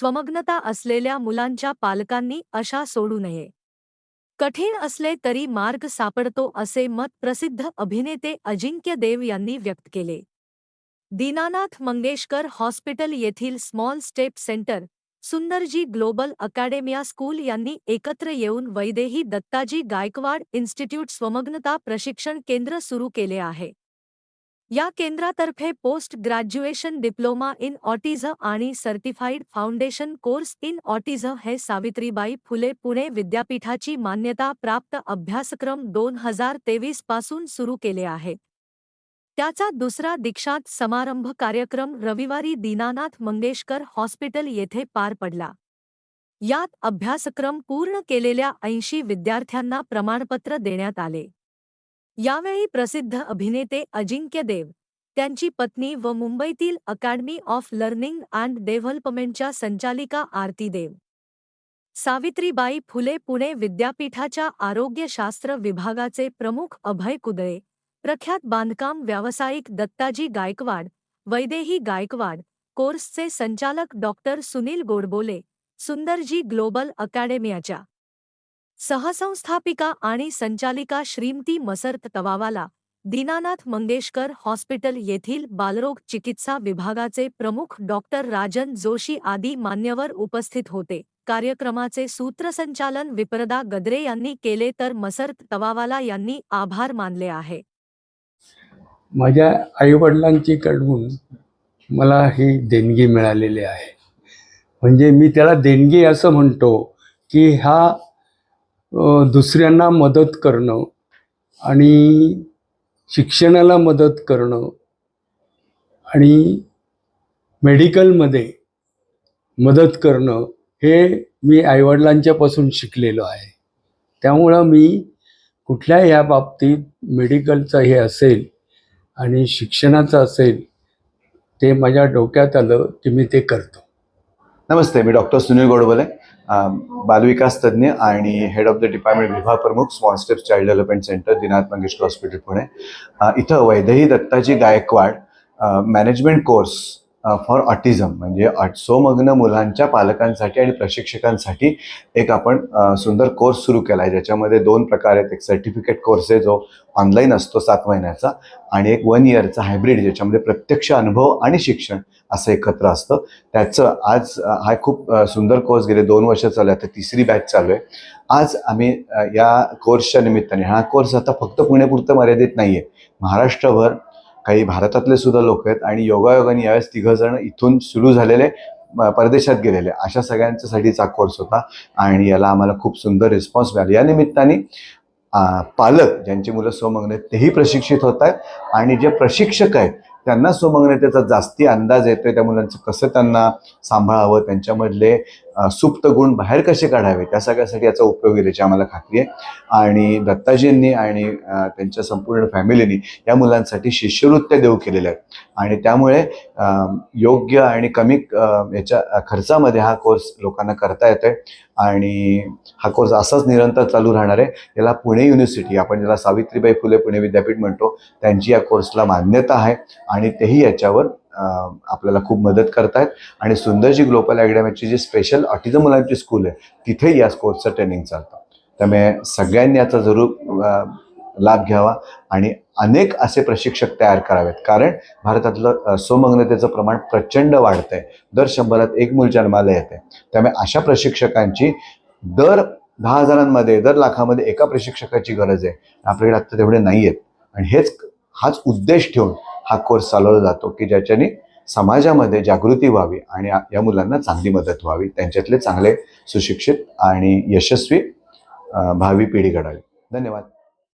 स्वमग्नता असलेल्या मुलांच्या पालकांनी अशा सोडू नये. कठीण असले तरी मार्ग सापडतो असे मत प्रसिद्ध अभिनेते अजिंक्य देव यांनी व्यक्त केले. दीनानाथ मंगेशकर हॉस्पिटल येथील small step centre Sundarji global academia school यांनी एकत्र येऊन वैदेही दत्ताजी गायकवाड इन्स्टिट्यूट स्वमग्नता प्रशिक्षण केंद्र सुरू केले आहे. या केंद्रातर्फे post graduation diploma in autism आणि certified foundation course in autism हे सावित्रीबाई फुले पुणे विद्यापीठाची मान्यता प्राप्त अभ्यासक्रम दोन हजार तेवीसपासून सुरू केले आहे. त्याचा दुसरा दीक्षांत समारंभ कार्यक्रम रविवारी दीनानाथ मंगेशकर हॉस्पिटल येथे पार पडला. यात अभ्यासक्रम पूर्ण केलेल्या ऐंशी विद्यार्थ्यांना प्रमाणपत्र देण्यात आले. यावेळी प्रसिद्ध अभिनेते अजिंक्य देव, त्यांची पत्नी व मुंबईतील अकॅडमी ऑफ़ लर्निंग अँड डेव्हलपमेंटच्या संचालिका आरती देव. सावित्रीबाई फुले पुणे विद्यापीठाच्या आरोग्यशास्त्र विभागाचे प्रमुख अभय कुदळे, प्रख्यात बांधकाम व्यावसायिक दत्ताजी गायकवाड, वैदेही गायकवाड, कोर्सचे संचालक डॉक्टर सुनील गोडबोले, सुंदरजी ग्लोबल अकॅडेमियाच्या सहसंस्थापिका आणि संचालिका श्रीमती मसर्त तवावाला दीनानाथ मंगेशकर हॉस्पिटल येथील बालरोग चिकित्सा विभागाचे प्रमुख डॉक्टर राजन जोशी आदी मान्यवर उपस्थित होते. कार्यक्रमाचे सूत्रसंचालन विप्रदा गद्रे यांनी केले तर मसर्त तवावाला यांनी आभार मानले आहे. माझ्या आईवडिलांची कडून मला ही देणगी मिळालेली आहे. म्हणजे मी त्याला देणगी असं म्हणतो की हा दुसऱ्यांना मदत करणं आणि शिक्षणाला मदत करणं आणि मेडिकलमध्ये मदत करणं हे मी आईवडिलांच्यापासून शिकलेलो आहे. त्यामुळं मी कुठल्या ह्या बाबतीत मेडिकलचं हे असेल आणि शिक्षणाचं असेल ते माझ्या डोक्यात आलं की मी ते करतो. नमस्ते मी डॉक्टर सुनील गोडबोले. बालविकास तज्ज्ञ आणि हेड ऑफ द डिपार्टमेंट विभाग प्रमुख small steps child development centre Dinanath Mangeshkar hospital Pune. इथं Vaidehi Dattaji Gaikwad management course for autism म्हणजे सोमग्न मुलांच्या पालकांसाठी आणि प्रशिक्षकांसाठी एक आपण सुंदर कोर्स सुरू केला आहे ज्याच्यामध्ये दोन प्रकार आहेत. एक सर्टिफिकेट कोर्स आहे जो ऑनलाईन असतो सात महिन्याचा आणि एक वन इयरचा हायब्रिड ज्याच्यामध्ये प्रत्यक्ष अनुभव आणि शिक्षण असं एकत्र असतं. त्याचं आज हा खूप सुंदर कोर्स गेले दोन वर्ष चालू आहे. तर तिसरी बॅच चालू आहे. आज आम्ही या कोर्सच्या निमित्ताने हा कोर्स आता फक्त पुणेपुरतं मर्यादित नाही आहे महाराष्ट्रभर काही भारतातले सुद्धा लोक आहेत आणि योगायोगाने यावेळेस तिघं जण इथून सुरू झालेले परदेशात गेलेले. अशा सगळ्यांच्यासाठीचा कोर्स होता आणि याला आम्हाला खूप सुंदर रिस्पॉन्स मिळाला. या निमित्ताने पालक ज्यांची मुलं स्वमग्न आहेत तेही प्रशिक्षित होत आहेत आणि जे प्रशिक्षक आहेत त्यांना स्वमग्नतेचा जास्ती अंदाज येतोय. त्या मुलांचं कसं त्यांना सांभाळावं त्यांच्यामधले सुप्त गुण बाहेर कसे काढावे? त्या सगळ्यासाठी याचा उपयोग आहे याची आम्हाला खात्री आहे. आणि दत्ताजींनी आणि त्यांच्या संपूर्ण फॅमिलीनी या मुलांसाठी शिष्यवृत्त्या देऊ केलेल्या आहेत. आणि त्यामुळे योग्य आणि कमी याच्या खर्चामध्ये हा कोर्स लोकांना करता येतोय. आणि हा कोर्स असाच निरंतर चालू राहणार आहे. याला पुणे युनिव्हर्सिटी आपण ज्याला सावित्रीबाई फुले पुणे विद्यापीठ म्हणतो त्यांची या कोर्सला मान्यता आहे. आणि तेही याच्यावर आपल्याला खूप मदत करतायत. आणि सुंदरजी ग्लोबल अकॅडमीची जी स्पेशल ऑटिझम मुलांची स्कूल आहे तिथे या कोर्सचं ट्रेनिंग चालतं. त्यामुळे सगळ्यांनी याचा जरूर लाभ घ्यावा आणि अनेक असे प्रशिक्षक तयार करावेत. कारण भारतातलं सोमग्नतेचं स्वमग्नतेचं प्रमाण प्रचंड वाढतं आहे दर शंभरात एक मूल जन्माला येते. त्यामुळे अशा प्रशिक्षकांची दर दहा हजारांमध्ये दर लाखामध्ये एका प्रशिक्षकाची गरज आहे. आपल्याकडे आत्ता तेवढे नाही आहेत आणि हेच हाच उद्देश ठेवून हा कोर्स चालवला जातो की ज्याच्याने समाजामध्ये जागृती व्हावी आणि या मुलांना चांगली मदत व्हावी त्यांच्यातले चांगले सुशिक्षित आणि यशस्वी भावी पिढी घडावी. धन्यवाद.